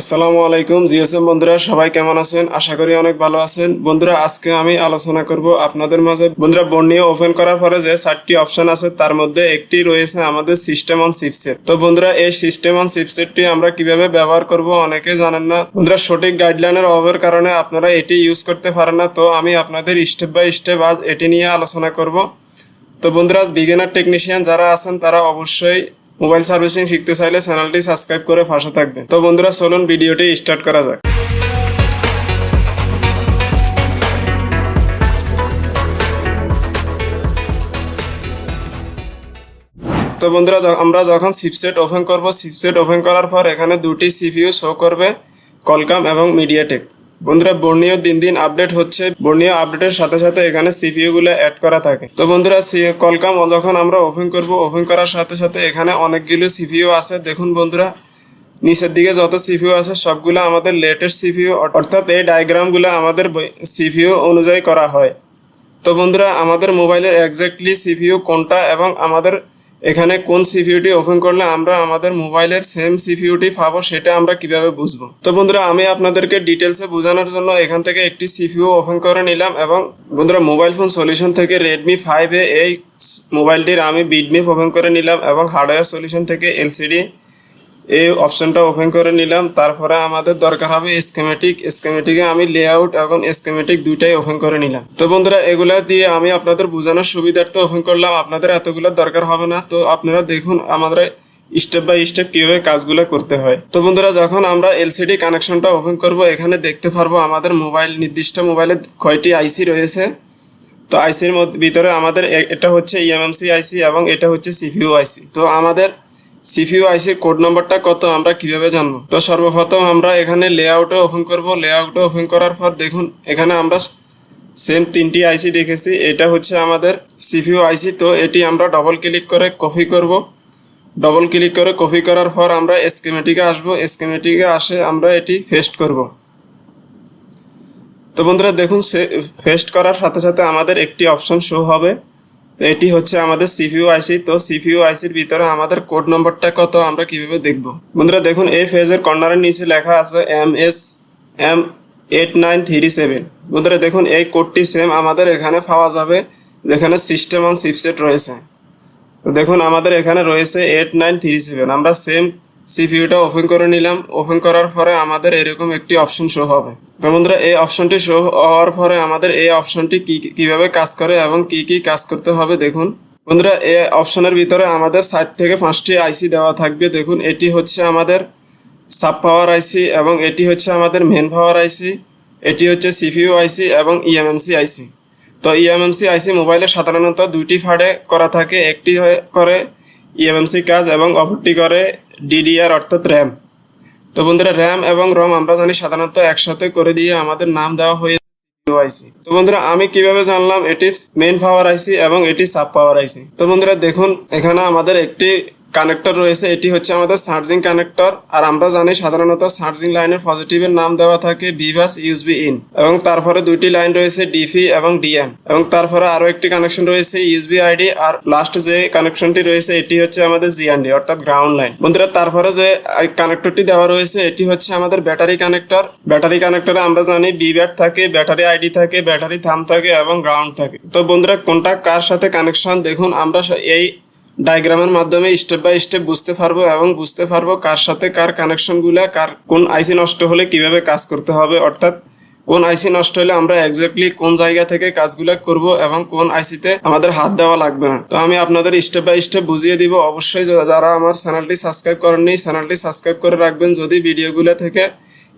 আসসালামু আলাইকুম, জিএসএম বন্ধুরা, সবাই কেমন আছেন? আশা করি অনেক ভালো আছেন। বন্ধুরা, আজকে আমি আলোচনা করব আপনাদের মাঝে। বন্ধুরা বর্ণীয় ওপেন করার পরে যে চারটি অপশন আছে, তার মধ্যে একটি রয়েছে আমাদের সিস্টেম অন চিপসেট তো বন্ধুরা, এই সিস্টেম অন চিপসেটটি আমরা কীভাবে ব্যবহার করব অনেকে জানেন না। বন্ধুরা, সঠিক গাইডলাইনের অভাবের কারণে আপনারা এটি ইউজ করতে পারেন না। তো আমি আপনাদের স্টেপ বাই স্টেপ আজ এটি নিয়ে আলোচনা করব। তো বন্ধুরা বিগিনার টেকনিশিয়ান যারা আছেন, তারা অবশ্যই মোবাইল সার্ভিসিং শিখতে চাইলে চ্যানেলটি সাবস্ক্রাইব করে পাশে থাকবেন। তো বন্ধুরা, চলুন ভিডিওটি স্টার্ট করা যাক। তো বন্ধুরা আমরা যখন চিপসেট ওপেন করব চিপসেট ওপেন করার পর এখানে দুটি সিপিইউ শো করবে কলকাম এবং মিডিয়াটেক বন্ধুরা, বর্ণীয় দিন দিন আপডেট হচ্ছে। বর্ণীয় আপডেটের সাথে সাথে এখানে সিপিইউ গুলো অ্যাড করা থাকে। তো বন্ধুরা কলকাম যখন আমরা ওপেন করব ওপেন করার সাথে সাথে এখানে অনেকগুলো সিপিইউ আছে। দেখুন বন্ধুরা, নিচের দিকে যত সিপিইউ আছে, সবগুলো আমাদের লেটেস্ট সিপিইউ অর্থাৎ এই ডায়াগ্রামগুলো আমাদের সিপিইউ অনুযায়ী করা হয়। তো বন্ধুরা, আমাদের মোবাইলের এক্স্যাক্টলি সিপিইউ কোনটা এবং আমাদের এখানে কোন সিপিউটি ওপেন করলে আমরা আমাদের মোবাইলের সেম সিপিউটি পাবো সেটা আমরা কীভাবে বুঝব? তো বন্ধুরা, আমি আপনাদেরকে ডিটেলসে বোঝানোর জন্য এখান থেকে একটি সিপিউ ওপেন করে নিলাম এবং বন্ধুরা মোবাইল ফোন সলিউশন থেকে রেডমি ফাইভ এ এই মোবাইলটির আমি বিডমি ওপেন করে নিলাম এবং হার্ডওয়্যার সলিউশন থেকে এলসিডি এই অপশনটা ওপেন করে নিলাম। তারপরে আমাদের দরকার হবে স্কেমেটিক স্কেমেটিকে আমি লেআউট এবং স্কেমেটিক দুইটাই ওপেন করে নিলাম। তো বন্ধুরা, এগুলা দিয়ে আমি আপনাদের বোঝানোর সুবিধার্থে ওপেন করলাম। আপনাদের এতগুলো দরকার হবে না। তো আপনারা দেখুন আমাদের স্টেপ বাই স্টেপ কীভাবে কাজগুলো করতে হয়। তো বন্ধুরা, যখন আমরা এলসিডি কানেকশনটা ওপেন করব, এখানে দেখতে পারব আমাদের মোবাইল নির্দিষ্ট মোবাইলে কয়টি আইসি রয়েছে। তো আইসির ভিতরে আমাদের এটা হচ্ছে E ইএমএমসি আইসি এবং এটা হচ্ছে সিপিইউ আইসি তো আমাদের সিপিইউ আইসির কোড নম্বরটা কত, আমরা কীভাবে জানব? তো সর্বপ্রথম আমরা এখানে লেআউটে ওপেন করব। লেআউটে ওপেন করার পর দেখুন, এখানে আমরা সেম তিনটি আইসি দেখেছি। এটা হচ্ছে আমাদের সিপিইউ আইসি তো এটি আমরা ডবল ক্লিক করে কপি করব। ডবল ক্লিক করে কপি করার পর আমরা স্কিমেটিকে আসব। স্কিমেটিকে আসে আমরা এটি পেস্ট করব। তো বন্ধুরা, দেখুন, সে পেস্ট করার সাথে সাথে আমাদের একটি অপশন শো হবে। এটি হচ্ছে আমাদের সিপিইউ আইসি তো সিপিইউ আইসির ভিতরে আমাদের কোড নম্বরটা কত আমরা কীভাবে দেখব? বন্ধুরা, দেখুন, এই ফেজের কর্নারের নিচে লেখা আছে M S M eight nine three seven বন্ধুরা, দেখুন, এই কোডটি সেম আমাদের এখানে পাওয়া যাবে, যেখানে সিস্টেম অন সিপসেট রয়েছে। তো দেখুন, আমাদের এখানে রয়েছে এইট নাইন থ্রি সেভেন আমরা সেম সিপিইউটা ওপেন করে নিলাম। ওপেন করার পরে আমাদের এরকম একটি অপশন শো হবে। তো বন্ধুরা, এই অপশনটি শো হওয়ার পরে আমাদের এই অপশনটি কি, কীভাবে কাজ করে এবং কি কি কাজ করতে হবে দেখুন। বন্ধুরা এই অপশনের ভিতরে আমাদের সাইড থেকে পাঁচটি আইসি দেওয়া থাকবে। দেখুন, এটি হচ্ছে আমাদের সাব পাওয়ার আইসি এবং এটি হচ্ছে আমাদের মেন পাওয়ার আইসি এটি হচ্ছে সিপিইউ আইসি এবং E ইএমএমসি আইসি তো E ইএমএমসি আইসি মোবাইলে সাধারণত দুইটি ফাড়ে করা থাকে। একটি করে ইএমএমসি কাজ এবং অপরটি করে ডিডিআর অর্থাৎ র্যাম তো বন্ধুরা র্যাম এবং রম আমরা জানি সাধারণত একসাথে করে দিয়ে আমাদের নাম দেওয়া হয়ে আইসি তো বন্ধুরা, আমি কীভাবে জানলাম এটি মেন পাওয়ার আইসি এবং এটি সাব পাওয়ার আইসি তো বন্ধুরা, দেখুন, এখানে আমাদের একটি কানেক্টর রয়েছে, এটি হচ্ছে আমাদের চার্জিং কানেক্টর আর আমরা জানি সাধারণত চার্জিং লাইনের পজিটিভের নাম দেওয়া থাকে বিভাস ইউএসবি ইন এবং তারপরে দুইটি লাইন রয়েছে ডিফি এবং ডিএম এবং তারপরে আরও একটি কানেকশন রয়েছে ইউএসবি আইডি আর লাস্ট যে কানেকশনটি রয়েছে, এটি হচ্ছে আমাদের জিএনডি অর্থাৎ গ্রাউন্ড লাইন বন্ধুরা, তারপরে যে কানেক্টরটি দেওয়া রয়েছে, এটি হচ্ছে আমাদের ব্যাটারি কানেক্টর ব্যাটারি কানেক্টরে আমরা জানি বি ব্যাট থাকে ব্যাটারি আইডি থাকে ব্যাটারি থাম থাকে এবং গ্রাউন্ড থাকে। তো বন্ধুরা, কোনটা কার সাথে কানেকশন দেখুন, আমরা এই ডায়াগ্রামের মাধ্যমে স্টেপ বাই স্টেপ বুঝতে পারব এবং বুঝতে পারব কার সাথে কার কানেকশনগুলা কার কোন আইসি নষ্ট হলে কীভাবে কাজ করতে হবে, অর্থাৎ কোন আইসি নষ্ট হলে আমরা এক্স্যাক্টলি কোন জায়গা থেকে কাজগুলো করব এবং কোন আইসিতে আমাদের হাত দেওয়া লাগবে না। তো আমি আপনাদের স্টেপ বাই স্টেপ বুঝিয়ে দিব। অবশ্যই যারা আমার চ্যানেলটি সাবস্ক্রাইব করেননি চ্যানেলটি সাবস্ক্রাইব করে রাখবেন। যদি ভিডিওগুলো থেকে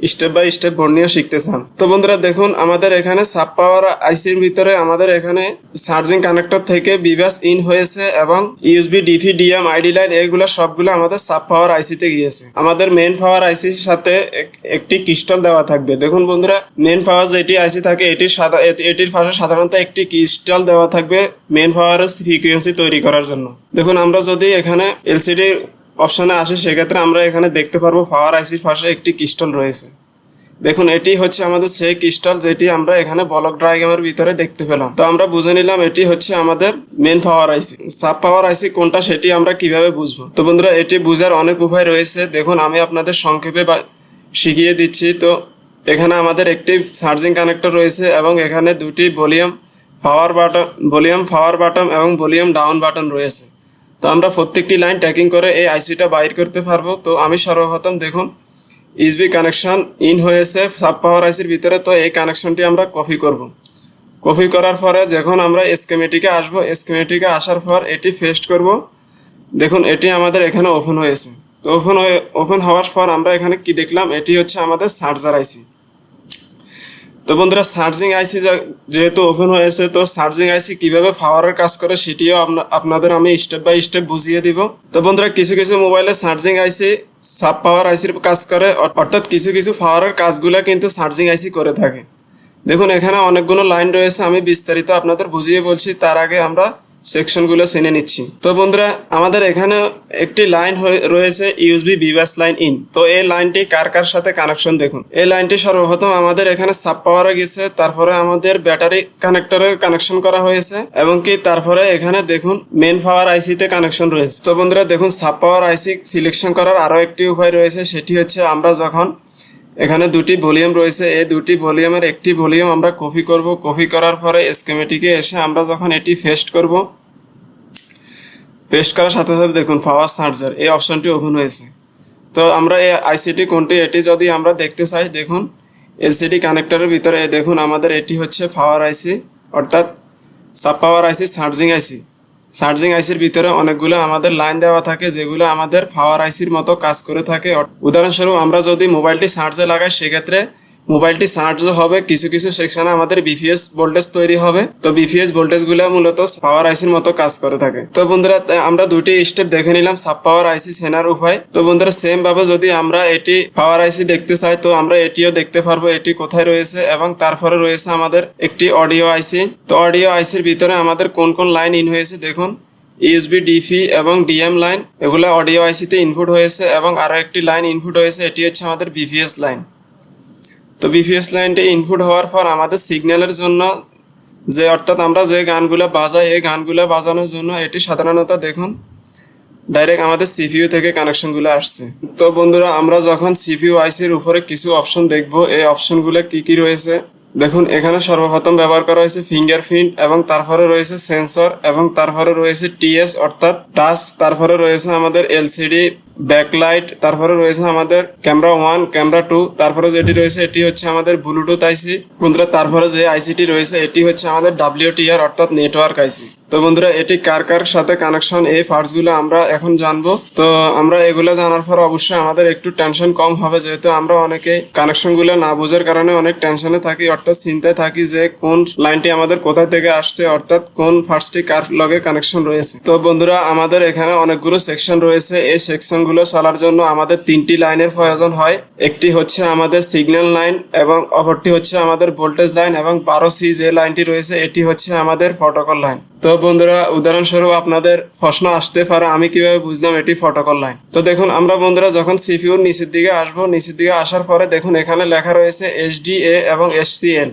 স্টেপ বাই স্টেপ বর্ণীয় শিখতে চান তো বন্ধুরা দেখুন, আমাদের এখানে সাব পাওয়ার আইসির ভিতরে আমাদের এখানে চার্জিং কানেক্টর থেকে বিভাস ইন হয়েছে এবং USB DV DM ID line এগুলো সবগুলো আমাদের সাব পাওয়ার আইসিতে গিয়েছে। আমাদের মেন পাওয়ার আইসির সাথে এক- একটি ক্রিস্টাল দেওয়া থাকবে। দেখুন বন্ধুরা মেন পাওয়ার যেটি আইসি থাকে, এটির এটির পাশে সাধারণত একটি ক্রিস্টাল দেওয়া থাকবে মেন পাওয়ারের ফ্রিকোয়েন্সি তৈরি করার জন্য। দেখুন, আমরা যদি এখানে এলসিডি অপশনে আসে, সেক্ষেত্রে আমরা এখানে দেখতে পারব পাওয়ার আইসির পাশে একটি ক্রিস্টাল রয়েছে। দেখুন, এটি হচ্ছে আমাদের সেই ক্রিস্টাল যেটি আমরা এখানে ব্লক ডায়াগ্রামের ভিতরে দেখতে পেলাম। তো আমরা বুঝে নিলাম এটি হচ্ছে আমাদের মেন পাওয়ার আইসি সাব পাওয়ার আইসি কোনটা সেটি আমরা কীভাবে বুঝব? তো বন্ধুরা, এটি বুঝার অনেক উপায় রয়েছে। দেখুন, আমি আপনাদের সংক্ষেপে শিখিয়ে দিচ্ছি। তো এখানে আমাদের একটি চার্জিং কানেক্টর রয়েছে এবং এখানে দুটি volume power button volume power button এবং ভলিউম ডাউন বাটন রয়েছে। তো আমরা প্রত্যেকটি লাইন ট্যাকিং করে এই আইসিটা বাইর করতে পারব। তো আমি সর্বপ্রথম দেখুন ইসবি কানেকশন ইন হয়েছে সাব পাওয়ার আইসির ভিতরে, তো এই কানেকশনটি আমরা কপি করব। কপি করার পরে যখন আমরা স্কেমেটিকে আসব স্কেমেটিকে আসার পর এটি ফেস্ট করব। দেখুন, এটি আমাদের এখানে ওপেন হয়েছে। তো ওপেন হয়ে ওপেন হওয়ার পর আমরা এখানে কি দেখলাম? এটি হচ্ছে আমাদের সার্জার আইসি তো বন্ধুরা সার্জিং আইসি যেহেতু ওপেন হয়েছে, তো সার্জিং আইসি কীভাবে পাওয়ারের কাজ করে সেটিও আপনা- আপনাদের আমি স্টেপ বাই স্টেপ বুঝিয়ে দিব। তো বন্ধুরা, কিছু কিছু মোবাইলে সার্জিং আইসি সাব পাওয়ার আইসির কাজ করে অর্থাৎ কিছু কিছু পাওয়ারের কাজগুলো কিন্তু সার্জিং আইসি করে থাকে। দেখুন, এখানে অনেকগুলো লাইন রয়েছে, আমি বিস্তারিত আপনাদের বুঝিয়ে বলছি। তার আগে আমরা সেকশনগুলো চিনে নিচ্ছি। তো বন্ধুরা, আমাদের এখানে একটি লাইন রয়েছে ইউএসবি বিবাস লাইন ইন তো এই লাইনটি কার কার সাথে কানেকশন দেখুন। এই লাইনটি সর্বপ্রথম আমাদের এখানে সাব পাওয়ারে গেছে, তারপরে আমাদের ব্যাটারি কানেক্টরে কানেকশন করা হয়েছে, এবং কি তারপরে এখানে দেখুন মেন পাওয়ার আইসিতে কানেকশন রয়েছে। তো বন্ধুরা, দেখুন সাব পাওয়ার আইসি সিলেকশন করার আরও একটি উপায় রয়েছে, সেটি হচ্ছে আমরা যখন এখানে দুটি ভলিউম রয়েছে। এই দুটি ভলিউমের একটি ভলিউম আমরা কপি করব। কপি করার পরে স্কেমেটিকে এসে আমরা যখন এটি ফেস্ট করব পেস্ট করার সাথে সাথে দেখুন পাওয়ার চার্জার এই অপশনটি ওপেন হয়েছে। তো আমরা এই আইসিটি কোনটি, এটি যদি আমরা দেখতে চাই, দেখুন এলসিডি কানেক্টরের ভিতরে দেখুন আমাদের এটি হচ্ছে পাওয়ার আইসি অর্থাৎ sub power IC charging IC charging আইসির ভিতরে অনেকগুলো আমাদের লাইন দেওয়া থাকে, যেগুলো আমাদের পাওয়ার আইসির মতো কাজ করে থাকে। উদাহরণস্বরূপ, আমরা যদি মোবাইলটি চার্জে লাগাই, সেক্ষেত্রে মোবাইলটি চার্জ হবে কিছু কিছু সেকশনে আমাদের বিপিএস ভোল্টেজ তৈরি হবে। তো বিপিএস ভোল্টেজগুলো মূলত পাওয়ার আইসির মতো কাজ করে থাকে। তো বন্ধুরা আমরা দুটি স্টেপ দেখে নিলাম সাব পাওয়ার আইসি সেনার উপায় তো বন্ধুরা সেম ভাবে যদি আমরা এটি পাওয়ার আইসি দেখতে চাই, তো আমরা এটিও দেখতে পারব এটি কোথায় রয়েছে এবং তারপরে রয়েছে আমাদের একটি অডিও আইসি তো অডিও আইসির ভিতরে আমাদের কোন কোন লাইন ইন হয়েছে দেখুন। ইউএসবি ডিফি এবং ডিএম লাইন এগুলো অডিও আইসিতে ইনপুট হয়েছে এবং আরও একটি লাইন ইনপুট হয়েছে, এটি হচ্ছে আমাদের বিভিএস লাইন তো বিপিএস লাইনটি ইনপুট হওয়ার পর আমাদের সিগন্যালের জন্য যে, অর্থাৎ আমরা যে গানগুলো বাজাই, এই গানগুলো বাজানোর জন্য এটি সাধারণত দেখুন ডাইরেক্ট আমাদের সিপিইউ থেকে কানেকশনগুলো আসছে। তো বন্ধুরা, আমরা যখন সিপিইউ আইসির উপরে কিছু অপশন দেখব, এই অপশনগুলো কি কি রয়েছে? দেখুন, এখানে সর্বপ্রথম ব্যবহার করা হয়েছে ফিঙ্গারপ্রিন্ট এবং তারপরে রয়েছে সেন্সর এবং তারপরে রয়েছে টিএস অর্থাৎ টাচ তারপরে রয়েছে আমাদের এলসিডি ব্যাকলাইট তারপরে রয়েছে আমাদের ক্যামেরা ওয়ান ক্যামেরা টু তারপরে যেটি রয়েছে এটি হচ্ছে আমাদের ব্লুটুথ আইসি বন্ধুরা, তারপরে যে আইসিটি রয়েছে, এটি হচ্ছে আমাদের ডাব্লিউটিআর অর্থাৎ নেটওয়ার্ক আইসি তো বন্ধুরা, এটি কার কার সাথে কানেকশন এই পার্টসগুলো আমরা এখন জানব। তো আমরা এগুলো জানার পর অবশ্যই আমাদের একটু টেনশন কম হবে, যেহেতু আমরা অনেকে কানেকশনগুলো না বোঝার কারণে অনেক টেনশনে থাকি, অর্থাৎ চিন্তায় থাকি যে কোন লাইনটি আমাদের কোথা থেকে আসছে, অর্থাৎ কোন ফার্স্টটি কার লগে কানেকশন রয়েছে। তো বন্ধুরা, আমাদের এখানে অনেকগুলো সেকশন রয়েছে, এই সেকশন গুলো চলার জন্য আমাদের তিনটি লাইনের প্রয়োজন হয়। একটি হচ্ছে আমাদের সিগন্যাল লাইন এবং অপরটি হচ্ছে আমাদের ভোল্টেজ লাইন এবং বারো সি যে লাইনটি রয়েছে, এটি হচ্ছে আমাদের প্রটোকল লাইন তো বন্ধুরা, উদাহরণস্বরূপ আপনাদের প্রশ্ন আসতে পারে, আমি কীভাবে বুঝলাম এটি প্রটোকল লাইন তো দেখুন, আমরা বন্ধুরা যখন সিপিউর নিচের দিকে আসব, নিচের দিকে আসার পরে দেখুন এখানে লেখা রয়েছে এইচডিএ এবং এসসিএল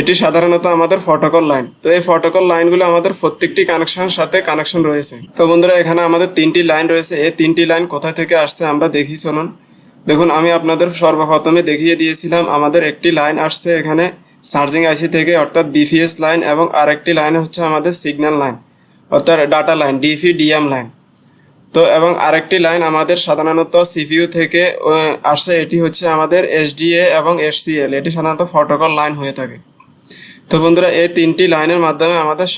এটি সাধারণত আমাদের ফটোকল লাইন তো এই প্রটোকল লাইনগুলো আমাদের প্রত্যেকটি কানেকশনের সাথে কানেকশন রয়েছে। তো বন্ধুরা, এখানে আমাদের তিনটি লাইন রয়েছে। এই তিনটি লাইন কোথা থেকে আসছে আমরা দেখি, চলুন। দেখুন, আমি আপনাদের সর্বপ্রথমে দেখিয়ে দিয়েছিলাম, আমাদের একটি লাইন আসছে এখানে চার্জিং আইসি থেকে, অর্থাৎ বিপিএস লাইন এবং আরেকটি লাইন হচ্ছে আমাদের সিগন্যাল লাইন অর্থাৎ data line DP DM line তো এবং আরেকটি লাইন আমাদের সাধারণত সিপিইউ থেকে আসছে, এটি হচ্ছে আমাদের এসডিএ এবং এসসিএল এটি সাধারণত ফটোকল লাইন হয়ে থাকে। তো বন্ধুরা, এই তিনটি লাইনের মাধ্যমে আমাদের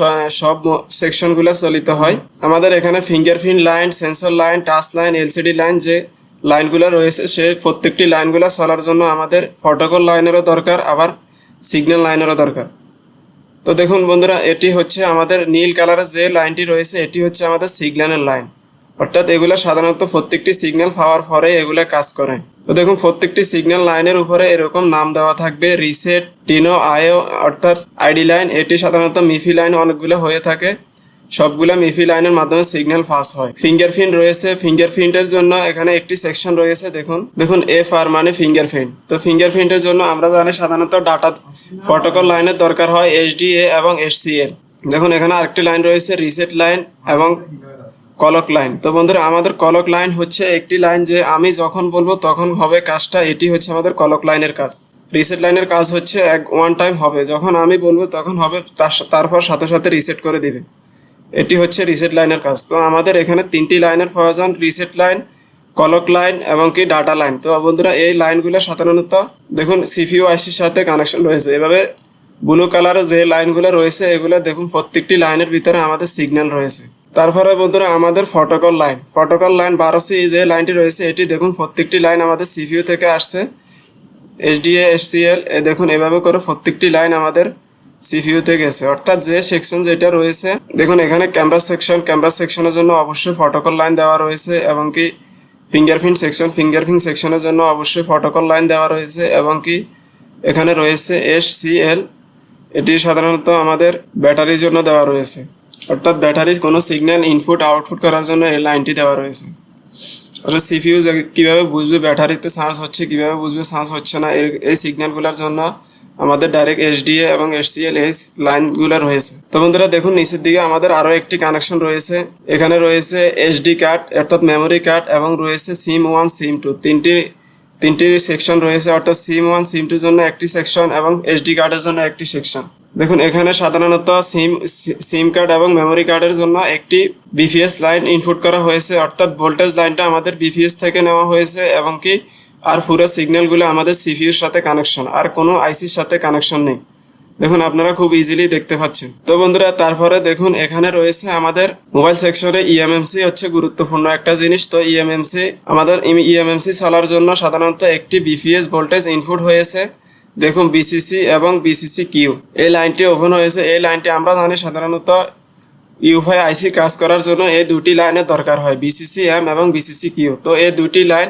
সব সেকশনগুলো চালিত হয়। আমাদের এখানে fingerprint line, sensor line, touch line, LCD line যে লাইনগুলো রয়েছে, সে প্রত্যেকটি লাইনগুলো চলার জন্য আমাদের ফটোকল লাইনেরও দরকার, আবার সিগন্যাল লাইনেরও দরকার। তো দেখুন বন্ধুরা, এটি হচ্ছে আমাদের নীল কালারের যে লাইনটি রয়েছে, এটি হচ্ছে আমাদের সিগন্যালের লাইন। অর্থাৎ এগুলা সাধারণত প্রত্যেকটি সিগন্যাল পাওয়ার পরে এগুলা কাজ করে। তো দেখুন, প্রত্যেকটি সিগন্যাল লাইনের উপরে এরকম নাম দেওয়া থাকবে রিসেট টিনো আয়ো অর্থাৎ আইডি লাইন এটি সাধারণত মিফি লাইন অনেকগুলো হয়ে থাকে। সবগুলা মিফি লাইনের মাধ্যমে সিগন্যাল পাস হয়। ফিঙ্গারপ্রিন্ট রয়েছে। ফিঙ্গারপ্রিন্টের জন্য এখানে একটি সেকশন রয়েছে, দেখুন। দেখুন এফ আর মানে ফিঙ্গারপ্রিন্ট তো ফিঙ্গারপ্রিন্টের জন্য আমরা জানি সাধারণত ডাটা প্রটোকল লাইনের দরকার হয় এইচডিএ এবং এসসিএল দেখুন, এখানে আরেকটি লাইন রয়েছে রিসেট লাইন এবং কলক লাইন। তো বন্ধুরা, আমাদের কলক লাইন হচ্ছে একটি লাইন যে আমি যখন বলব তখন হবে কাজটা, এটি হচ্ছে আমাদের কলক লাইনের কাজ। রিসেট লাইনের কাজ হচ্ছে এক ওয়ান টাইম হবে। যখন আমি বলব তখন হবে তার- তারপর সাথে সাথে রিসেট করে দিবে। এটি হচ্ছে রিসেট লাইনের কাজ। তো আমাদের এখানে তিনটি লাইনের প্রয়োজন রিসেট লাইন, কলক লাইন এবং কি ডাটা লাইন। তো বন্ধুরা, এই লাইনগুলো সাধারণত দেখুন সিপিইউ আইসির সাথে কানেকশন রয়েছে। এভাবে ব্লু কালারের যে লাইনগুলো রয়েছে, এগুলো দেখুন প্রত্যেকটি লাইনের ভিতরে আমাদের সিগন্যাল রয়েছে। তারপরে বন্ধুরা আমাদের ফটোকল লাইন ফটোকল লাইন বারো সি যে লাইনটি রয়েছে, এটি দেখুন প্রত্যেকটি লাইন আমাদের সিপিইউ থেকে আসছে। এইচডিএ এসসিএল এ দেখুন এভাবে করে প্রত্যেকটি লাইন আমাদের সিপিইউতে গেছে। অর্থাৎ যে সেকশন যেটা রয়েছে, দেখুন এখানে ক্যামেরা সেকশন ক্যামেরা সেকশনের জন্য অবশ্যই ফটোকল লাইন দেওয়া রয়েছে এবং কি ফিঙ্গারপ্রিন্ট সেকশন ফিঙ্গারপ্রিন্ট সেকশনের জন্য অবশ্যই ফটোকল লাইন দেওয়া রয়েছে এবং কি এখানে রয়েছে এস সিএল এটি সাধারণত আমাদের ব্যাটারির জন্য দেওয়া রয়েছে। অর্থাৎ ব্যাটারির কোনো সিগন্যাল ইনপুট আউটপুট করার জন্য এই লাইনটি দেওয়া রয়েছে। অর্থাৎ সিপিইউ কীভাবে বুঝবে ব্যাটারিতে চার্জ হচ্ছে, কীভাবে বুঝবে চার্জ হচ্ছে না এই সিগন্যালগুলোর জন্য আমাদের ডাইরেক্ট এইচডিএ এবং এইচসিএল এই লাইনগুলো রয়েছে। তো বন্ধুরা দেখুন, নিচের দিকে আমাদের আরও একটি কানেকশন রয়েছে। এখানে রয়েছে এসডি কার্ড অর্থাৎ মেমোরি কার্ড এবং রয়েছে সিম ওয়ান সিম টু তিনটি তিনটি সেকশন রয়েছে, অর্থাৎ সিম ওয়ান সিম টুর জন্য একটি সেকশন এবং এইচডি কার্ডের জন্য একটি সেকশন দেখুন, এখানে সাধারণত সিম সিম কার্ড এবং মেমোরি কার্ডের জন্য একটি বিপিএস লাইন ইনপুট করা হয়েছে। অর্থাৎ ভোল্টেজ লাইনটা আমাদের বিপিএস থেকে নেওয়া হয়েছে এবং কি আর পুরো সিগন্যালগুলো আমাদের সিপিইউর সাথে কানেকশন আর কোনো আইসির সাথে কানেকশন নেই। দেখুন, আপনারা খুব ইজিলি দেখতে পাচ্ছেন। তো বন্ধুরা, তারপরে দেখুন, এখানে রয়েছে আমাদের মোবাইল সেকশনে ইএমএমসি হচ্ছে গুরুত্বপূর্ণ একটা জিনিস। তো ইএমএমসি আমাদের ইএমএমসি চলার জন্য সাধারণত একটি বিপিএস ভোল্টেজ ইনপুট হয়েছে। দেখুন বিসিসি এবং বিসিসি কিউ এই লাইনটি ওপেন হয়েছে। এই লাইনটি আমরা জানি সাধারণত ইউফাই আইসি কাজ করার জন্য এই দুটি লাইনের দরকার হয় বিসিসি এম এবং বিসিসি কিউ তো এই দুটি লাইন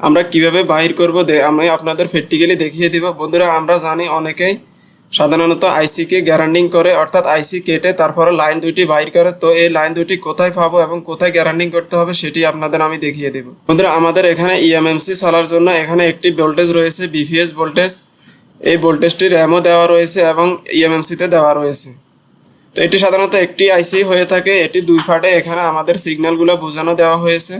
আমরা কীভাবে বাহির করব আমি আপনাদের প্র্যাকটিক্যালি দেখিয়ে দিব। বন্ধুরা, আমরা জানি অনেকেই সাধারণত আইসিকে গ্যারান্ডিং করে, অর্থাৎ আইসি কেটে তারপরে লাইন দুটি বাইর করে। তো এই লাইন দুটি কোথায় পাবো এবং কোথায় গ্যারান্ডিং করতে হবে সেটি আপনাদের আমি দেখিয়ে দেবো। বন্ধুরা, আমাদের এখানে E ইএমএমসি চলার জন্য এখানে একটি ভোল্টেজ রয়েছে বিপিএস ভোল্টেজ এই ভোল্টেজটি র্যামও দেওয়া রয়েছে এবং ইএমএমসিতে দেওয়া রয়েছে। তো এটি সাধারণত একটি আইসি হয়ে থাকে। এটি দুই ফাটে এখানে আমাদের সিগন্যালগুলো বোঝানো দেওয়া হয়েছে।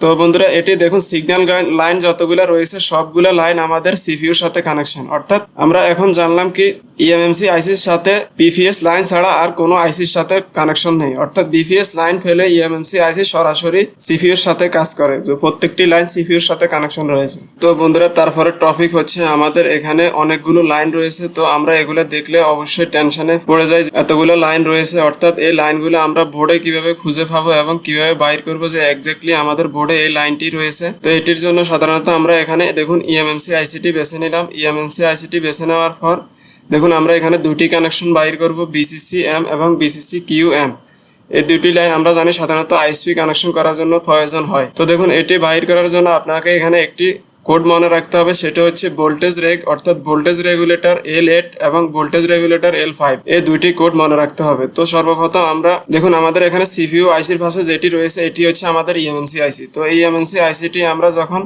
তো বন্ধুরা, এটি দেখুন সিগন্যাল লাইন যতগুলো রয়েছে, সবগুলো লাইন আমাদের সিপিইউর সাথে কানেকশন অর্থাৎ আমরা এখন জানলাম কি E ইএমএমসি আইসির সাথে বিপিএস লাইন ছাড়া আর কোনো আইসির সাথে কানেকশন নেই। অর্থাৎ বিপিএস লাইন ফেলে E ইএমএমসি আইসি সরাসরি সিপিইউর সাথে কাজ করে, যে প্রত্যেকটি লাইন সিপিইউর সাথে কানেকশন রয়েছে। তো বন্ধুরা, তারপরে টপিক হচ্ছে আমাদের এখানে অনেকগুলো লাইন রয়েছে, তো আমরা এগুলো দেখলে অবশ্যই টেনশনে পড়ে যাই। এতগুলো লাইন রয়েছে, অর্থাৎ এই লাইনগুলো আমরা বোর্ডে কীভাবে খুঁজে পাবো এবং কীভাবে বাইর করব, যে এক্স্যাক্টলি আমাদের বোর্ডে এই লাইনটি রয়েছে। তো এটির জন্য সাধারণত আমরা এখানে, দেখুন E ইএমএমসি আইসিটি বেছে নিলাম। E ইএমএমসি আইসিটি বেছে নেওয়ার পর, দেখুন, আমরা এখানে দুটি কানেকশন বাইর করব বিসিসি এম এবং বিসিসি কিউ এম এই দুটি লাইন আমরা জানি সাধারণত আইসপি কানেকশন করার জন্য প্রয়োজন হয়। তো দেখুন, এটি বাইর করার জন্য আপনাকে এখানে একটি কোড মনে রাখতে হবে, সেটা হচ্ছে ভোল্টেজ রেগ, অর্থাৎ ভোল্টেজ রেগুলেটর এল এইট এবং ভোল্টেজ রেগুলেটর এল ফাইভ এই দুইটি কোড মনে রাখতে হবে। তো সর্বপ্রথম আমরা, দেখুন আমাদের এখানে সিপিইউ আইসির পাশে যেটি রয়েছে, এটি হচ্ছে আমাদের ইএমএনসি ইএমএমসি আইসি তো এই ইএমএমসি আইসিটি আমরা যখন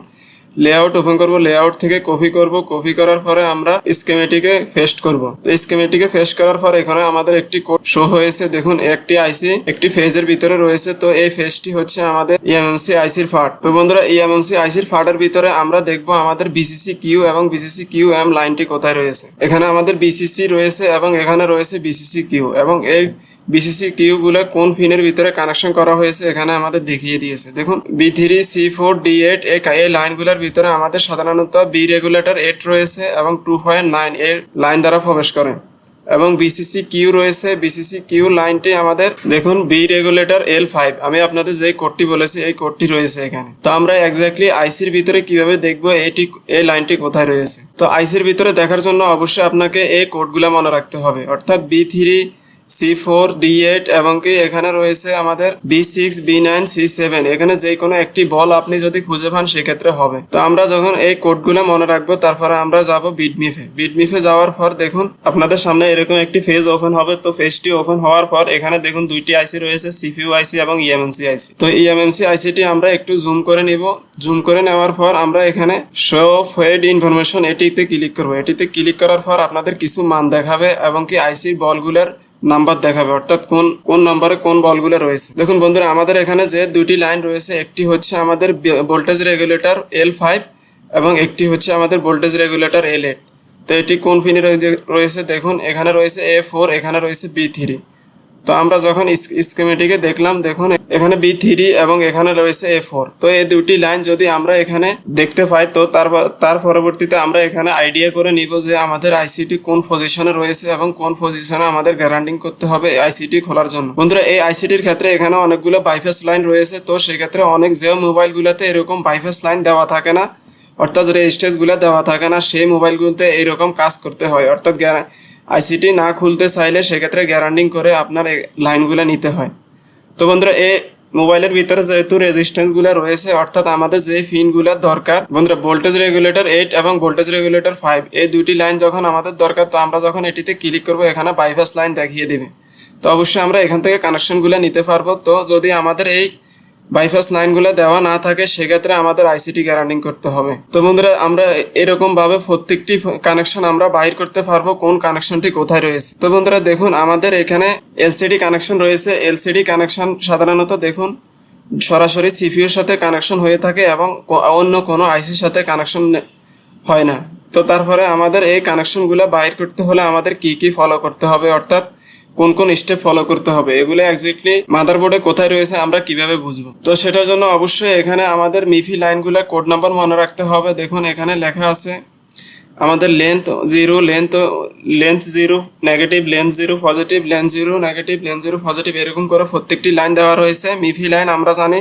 লেআউট ওপেন করব লেআউট থেকে কপি করব কপি করার পরে আমরা স্কেমেটিকে পেস্ট করব। তো স্কেমেটিকে পেস্ট করার পরে এখানে আমাদের একটি কোড শো হয়েছে। দেখুন, একটি আইসি একটি ফেজের ভিতরে রয়েছে। তো এই ফেজটি হচ্ছে আমাদের ইএমএমসি আইসির ফাট তো বন্ধুরা ইএমএমসি আইসির ফাটের ভিতরে আমরা দেখব আমাদের বিসিসি কিউ এবং বিসিসি কিউ এম লাইনটি কোথায় রয়েছে। এখানে আমাদের বিসিসি রয়েছে এবং এখানে রয়েছে বিসিসি কিউ এবং এই বিসিসি কিউ গুলো কোন পিনের ভিতরে কানেকশন করা হয়েছে এখানে আমাদের দেখিয়ে দিয়েছে। দেখুন B three C four D eight এই লাইনগুলোর ভিতরে আমাদের সাধারণত বি রেগুলেটর এইট রয়েছে এবং টু পয়েন্ট নাইন এর লাইন দ্বারা প্রবেশ করে। এবং বিসিসি কিউ রয়েছে বিসিসি কিউ লাইনটি আমাদের, দেখুন বি রেগুলেটর এল ফাইভ আমি আপনাদের যে কোডটি বলেছি, এই কোডটি রয়েছে এখানে। তো আমরা এক্স্যাক্টলি আইসির ভিতরে কীভাবে দেখব, এটি, এই লাইনটি কোথায় রয়েছে? তো আইসির ভিতরে দেখার জন্য অবশ্যই আপনাকে এই কোডগুলো মনে রাখতে হবে। অর্থাৎ B three C four D eight এবং কি এখানে রয়েছে আমাদের B six B nine C seven এখানে যে কোনো একটি বল আপনি যদি খুঁজে পান সেক্ষেত্রে হবে। তো আমরা যখন এই কোডগুলো মনে রাখব, তারপরে আমরা যাব বিটমিফে বিটমিফে যাওয়ার পর দেখুন, আপনাদের সামনে এরকম একটি ফেজ ওপেন হবে। তো ফেজটি ওপেন হওয়ার পর এখানে দেখুন দুইটি আইসি রয়েছে সিপিইউ আইসি এবং E ইএমএমসি আইসি তো E ইএমএমসি আইসিটি আমরা একটু জুম করে নিব। জুম করে নেওয়ার পর আমরা এখানে শো ফেড ইনফরমেশন এটিতে ক্লিক করব। এটিতে ক্লিক করার পর আপনাদের কিছু মান দেখাবে এবং কি আইসির বলগুলোর নাম্বার দেখাবে, অর্থাৎ কোন কোন নাম্বারে কোন বলগুলো রয়েছে। দেখুন বন্ধুরা, আমাদের এখানে যে দুটি লাইন রয়েছে, একটি হচ্ছে আমাদের ভোল্টেজ রেগুলেটর এল ফাইভ এবং একটি হচ্ছে আমাদের ভোল্টেজ রেগুলেটর এল এইট তো এটি কোন ফিনে রয়েছে? দেখুন, এখানে রয়েছে এ ফোর এখানে রয়েছে বি থ্রি তো আমরা যখন স্কিমেটিকে দেখলাম, দেখুন, এখানে বি থ্রি এবং এখানে রয়েছে এ ফোর তো এই দুটি লাইন যদি আমরা এখানে দেখতে পাই, তো তার পরবর্তীতে আমরা এখানে আইডিয়া করে নিব যে আমাদের আইসিটি কোন পজিশনে রয়েছে এবং কোন পজিশনে আমাদের গ্যারান্টিং করতে হবে আইসিটি খোলার জন্য। বন্ধুরা, এই আইসিটির ক্ষেত্রে এখানে অনেকগুলো বাইফেস লাইন রয়েছে, তো সেক্ষেত্রে অনেক জিও মোবাইলগুলোতে এরকম বাইফেস লাইন দেওয়া থাকে না, অর্থাৎ রেজিস্ট্রেসগুলো দেওয়া থাকে না, সেই মোবাইলগুলোতে এইরকম কাজ করতে হয়। অর্থাৎ আইসিটি না খুলতে চাইলে সেক্ষেত্রে গ্যারান্টিং করে আপনার লাইনগুলো নিতে হয়। তো বন্ধুরা এ মোবাইলের ভিতরে যেহেতু রেজিস্ট্যান্সগুলো রয়েছে, অর্থাৎ আমাদের যে পিনগুলোর দরকার, বন্ধুরা ভোল্টেজ রেগুলেটর এইট এবং ভোল্টেজ রেগুলেটর ফাইভ এই দুটি লাইন যখন আমাদের দরকার, তো আমরা যখন এটিতে ক্লিক করব, এখানে বাইপাস লাইন দেখিয়ে দেবে। তো অবশ্যই আমরা এখান থেকে কানেকশনগুলো নিতে পারব। তো যদি আমাদের এই বাইপাস লাইনগুলো দেওয়া না থাকে, সেক্ষেত্রে আমাদের আইসিটি গ্যারান্টিং করতে হবে। তো বন্ধুরা, আমরা এরকম ভাবে প্রত্যেকটি কানেকশন আমরা বাইর করতে পারব, কোন কানেকশনটি কোথায় রয়েছে। তো বন্ধুরা, দেখুন, আমাদের এখানে এলসিডি কানেকশন রয়েছে। এলসিডি কানেকশন সাধারণত দেখুন, সরাসরি সিপিউর সাথে কানেকশন হয়ে থাকে এবং অন্য কোনো আইসির সাথে কানেকশন হয় না। তো তারপরে আমাদের এই কানেকশনগুলো বাইর করতে হলে আমাদের কি কি ফলো করতে হবে? অর্থাৎ কোন কোন স্টেপ ফলো করতে হবে, এগুলো এক্স্যাক্টলি মাদারবোর্ডে কোথায় রয়েছে আমরা কীভাবে বুঝব? তো সেটার জন্য অবশ্যই এখানে আমাদের মিফি লাইনগুলো কোড নাম্বার মনে রাখতে হবে। দেখুন, এখানে লেখা আছে, আমাদের length zero length length zero negative length zero positive length zero negative length zero positive এরকম করে প্রত্যেকটি লাইন দেওয়া রয়েছে। মিফি লাইন আমরা জানি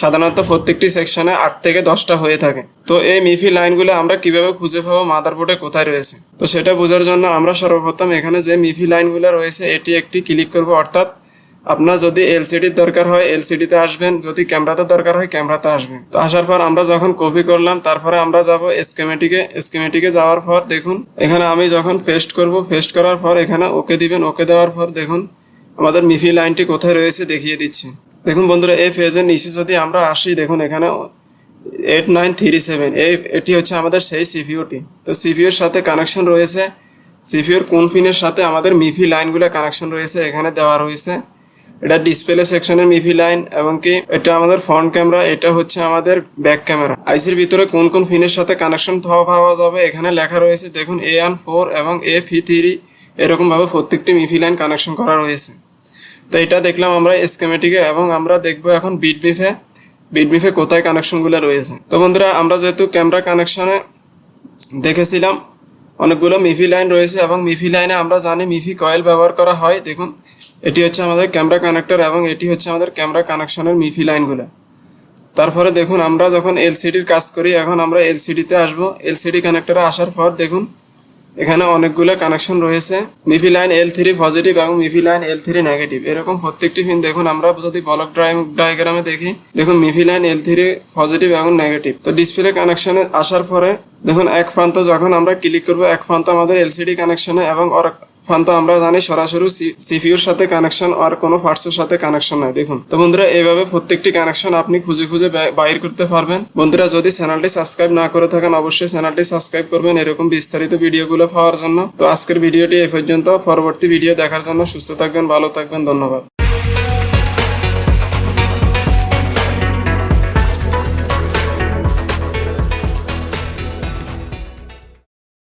সাধারণত প্রত্যেকটি সেকশনে আট থেকে দশটা হয়ে থাকে। তো এই মিফি লাইনগুলো আমরা কীভাবে খুঁজে পাবো মাদারবোর্ডে কোথায় রয়েছে? তো সেটা বোঝার জন্য আমরা সর্বপ্রথম এখানে যে মিফি লাইনগুলো রয়েছে, এটি একটি ক্লিক করব, অর্থাৎ আপনার যদি এলসিডির দরকার হয়, এলসিডিতে আসবেন, যদি ক্যামেরাতে দরকার হয়, ক্যামেরাতে আসবেন। তো আসার পর আমরা যখন কপি করলাম, তারপরে আমরা যাব স্কেমেটিকে স্কেমেটিকে যাওয়ার পর দেখুন, এখানে আমি যখন পেস্ট করব পেস্ট করার পর এখানে ওকে দিবেন। ওকে দেওয়ার পর দেখুন, আমাদের মিফি লাইনটি কোথায় রয়েছে দেখিয়ে দিচ্ছি। দেখুন বন্ধুরা এই পেজের নিচে যদি আমরা আসি, দেখুন এখানে এইট নাইন থ্রি সেভেন এই এটি হচ্ছে আমাদের সেই সিপিউটি তো সিপিউর সাথে কানেকশন রয়েছে। সিপিউর কোন পিনের সাথে আমাদের মিফি লাইনগুলো কানেকশন রয়েছে, এখানে দেওয়া রয়েছে। এটা ডিসপ্লে সেকশনের মিফি লাইন এবং কি এটা আমাদের ফ্রন্ট ক্যামেরা এটা হচ্ছে আমাদের ব্যাক ক্যামেরা আইসির ভিতরে কোন কোন ফিনের সাথে কানেকশন পাওয়া যাবে, এখানে লেখা রয়েছে। দেখুন এ ওয়ান ফোর এবং এ ফি থ্রি এরকমভাবে প্রত্যেকটি মিফি লাইন কানেকশন করা রয়েছে। তো এটা দেখলাম আমরা স্কেমেটিকে এবং আমরা দেখব এখন বিট বিফে বিট বিফে কোথায় কানেকশনগুলো রয়েছে। তো বন্ধুরা, আমরা যেহেতু ক্যামেরা কানেকশনে দেখেছিলাম, অনেকগুলো মিফি লাইন রয়েছে এবং মিফি লাইনে আমরা জানি মিফি কয়েল ব্যবহার করা হয়। দেখুন, এটি হচ্ছে আমাদের ক্যামেরা কানেক্টর এবং এটি হচ্ছে আমাদের ক্যামেরা কানেকশনের মিফি লাইনগুলো তারপরে দেখুন, আমরা যখন এলসিডির কাজ করি, এখন আমরা এলসিডিতে আসব। এলসিডি কানেক্টরে আসার পর দেখুন এখানে অনেকগুলো কানেকশন রয়েছে। MIPI line L three positive এবং MIPI line L three negative এরকম প্রত্যেকটি পিন দেখুন, আমরা যদি ব্লক ডায়াগ্রামে দেখি, দেখুন MIPI line L three positive এবং নেগেটিভ তো ডিসপ্লে কানেকশনে আসার পরে, দেখুন এক প্রান্ত যখন আমরা ক্লিক করব, এক প্রান্ত আমাদের এলসিডি কানেকশনে এবং প্রান্ত আমরা জানি সরাসরি সিপিউর সাথে কানেকশন আর কোনো পার্টসের সাথে কানেকশন নাই, দেখুন। তো বন্ধুরা, এইভাবে প্রত্যেকটি কানেকশন আপনি খুঁজে খুঁজে বাইর করতে পারবেন। বন্ধুরা, যদি চ্যানেলটি সাবস্ক্রাইব না করে থাকেন, অবশ্যই চ্যানেলটি সাবস্ক্রাইব করবেন এরকম বিস্তারিত ভিডিওগুলো পাওয়ার জন্য। তো আজকের ভিডিওটি এই পর্যন্ত। পরবর্তী ভিডিও দেখার জন্য সুস্থ থাকবেন, ভালো থাকবেন, ধন্যবাদ।